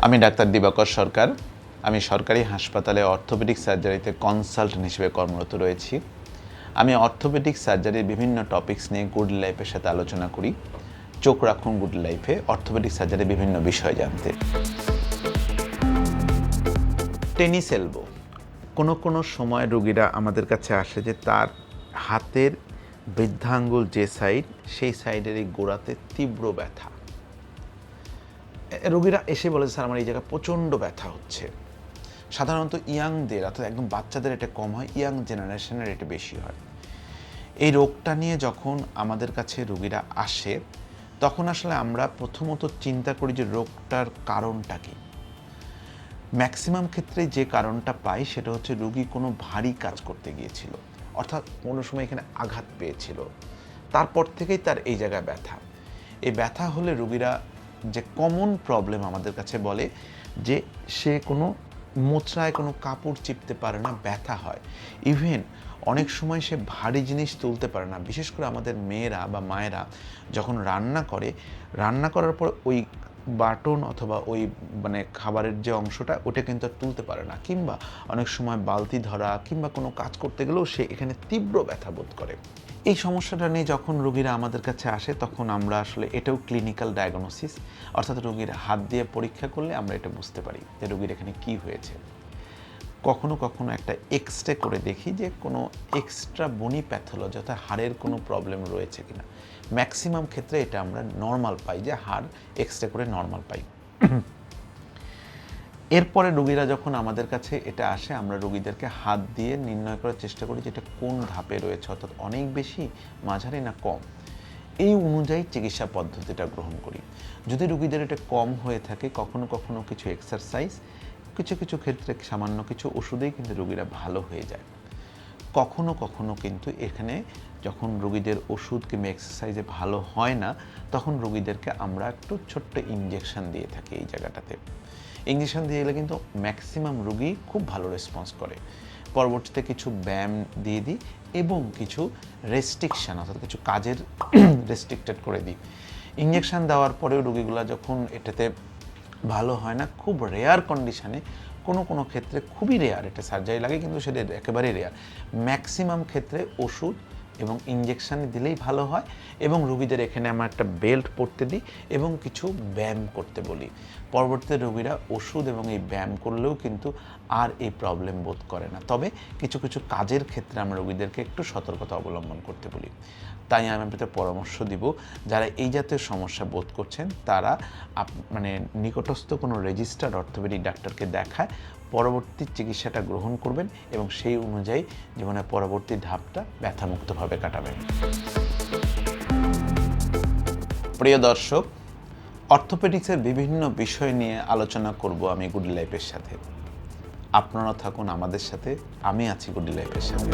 আমি ডাক্তার দিবাকর সরকার। আমি সরকারি হাসপাতালে অর্থোপেডিক সার্জারিতে কনসালটেন্ট হিসেবে কর্মরত রয়েছি। আমি অর্থোপেডিক সার্জারির বিভিন্ন টপিকস নিয়ে গুড লাইফের সাথে আলোচনা করি। চোখ রাখুন গুড লাইফে, অর্থোপেডিক সার্জারির বিভিন্ন বিষয় জানতে। Tennis elbow. কোনো কোনো সময় রোগীরা আমাদের কাছে আসে যে তার হাতের বৃদ্ধাঙ্গুল যে সাইড, সেই সাইডের এই গোড়াতে তীব্র ব্যথা। রোগীরা এসে বলে স্যার, আমার এই জায়গায় প্রচণ্ড ব্যথা হচ্ছে। সাধারণত ইয়াংদের, অর্থাৎ একদম বাচ্চাদের এটা কম হয়, ইয়াং জেনারেশনের এটা বেশি হয়। এই রোগটা নিয়ে যখন আমাদের কাছে রোগীরা আসে, তখন আসলে আমরা প্রথমত চিন্তা করি যে, রোগটার কারণটা কী? ম্যাক্সিমাম ক্ষেত্রে যে কারণটা পাই, সেটা হচ্ছে রোগী কোনো ভারী কাজ করতে গিয়েছিল। অর্থাৎ কোনো সময় এখানে আঘাত পেয়েছিল। তারপর থেকেই তার এই জায়গায় ব্যথা। এই ব্যথা হলে রোগীরা যে কমন প্রবলেম আমাদের কাছে বলে যে সে কোনো মোচড়ায় কোনো কাপড় চিপতে পারে না, ব্যথা হয়। ইভেন অনেক সময় সে ভারী জিনিস তুলতে পারে না। বিশেষ করে আমাদের মেয়েরা বা মায়েরা যখন রান্না করে, রান্না করার পর ওই বাটন অথবা ওই মানে খাবারের যে অংশটা, ওটা কিন্তু আর তুলতে পারে না। কিংবা অনেক সময় বালতি ধরা কিংবা কোনো কাজ করতে গেলেও সে এখানে তীব্র ব্যথা বোধ করে। এই সমস্যাটা নিয়ে যখন রোগীরা আমাদের কাছে আসে, তখন আমরা আসলে এটাও ক্লিনিক্যাল ডায়াগনোসিস অর্থাৎ রোগীর হাত দিয়ে পরীক্ষা করলে আমরা এটা বুঝতে পারি যে রোগীর এখানে কি হয়েছে। কখনো কখনো একটা এক্স রে করে দেখি যে কোনো এক্সট্রা বনি প্যাথোলজি অর্থাৎ হাড়ের কোনো প্রবলেম রয়েছে কিনা। ম্যাক্সিমাম ক্ষেত্রে এটা আমরা নর্মাল পাই যে হাড় এক্স রে করে নর্মাল পাই। এরপরে রোগীরা যখন আমাদের কাছে এটা আসে, আমরা রোগীদেরকে হাত দিয়ে নির্ণয় করার চেষ্টা করি যে এটা কোন ধাপে রয়েছে, অর্থাৎ অনেক বেশি, মাঝারি না কম। এই অনুযায়ী চিকিৎসা পদ্ধতিটা গ্রহণ করি। যদি রোগীদের এটা কম হয়ে থাকে, কখনো কখনো কিছু এক্সারসাইজ কিছু কিছু ক্ষেত্রে সামান্য কিছু ওষুধেই কিন্তু রোগীরা ভালো হয়ে যায়। কখনো কখনো কিন্তু এখানে যখন রোগীদের ওষুধ কিংবা এক্সারসাইজে ভালো হয় না, তখন রোগীদেরকে আমরা একটু ছোট্ট ইঞ্জেকশন দিয়ে থাকি এই জায়গাটাতে। ইঞ্জেকশন দিয়ে গেলে কিন্তু ম্যাক্সিমাম রুগী খুব ভালো রেসপন্স করে। পরবর্তীতে কিছু ব্যায়াম দিয়ে দিই এবং কিছু রেস্ট্রিকশান অর্থাৎ কিছু কাজের রেস্ট্রিক্টেড করে দিই। ইঞ্জেকশন দেওয়ার পরেও রুগীগুলো যখন এটাতে ভালো হয় না, খুব রেয়ার কন্ডিশানে কোনো কোনো ক্ষেত্রে খুবই রেয়ার এটা সার্জারি লাগে কিন্তু সেটা একেবারেই রেয়ার ম্যাক্সিমাম ক্ষেত্রে ওষুধ এবং ইঞ্জেকশন দিলেই ভালো হয় এবং রোগীদের এখানে আমরা একটা বেল্ট পরতে দিই এবং কিছু ব্যায়াম করতে বলি। পরবর্তীতে রোগীরা ওষুধ এবং এই ব্যায়াম করলেও কিন্তু আর এই প্রবলেম বোধ করে না। তবে কিছু কিছু কাজের ক্ষেত্রে আমরা রোগীদেরকে একটু সতর্কতা অবলম্বন করতে বলি। তাই আমি আপনাদের পরামর্শ দিব, যারা এই জাতীয় সমস্যা বোধ করছেন, তারা মানে নিকটস্থ কোনো রেজিস্টার্ড অর্থোপেডিক ডাক্তারকে দেখায় পরবর্তী চিকিৎসাটা গ্রহণ করবেন এবং সেই অনুযায়ী জীবনের পরবর্তী ধাপটা ব্যথামুক্তভাবে কাটাবেন। প্রিয় দর্শক, অর্থোপেডিক্সের বিভিন্ন বিষয় নিয়ে আলোচনা করব আমি গুড লাইফের সাথে। আপনারা থাকুন আমাদের সাথে, আমি আছি গুড লাইফের সাথে।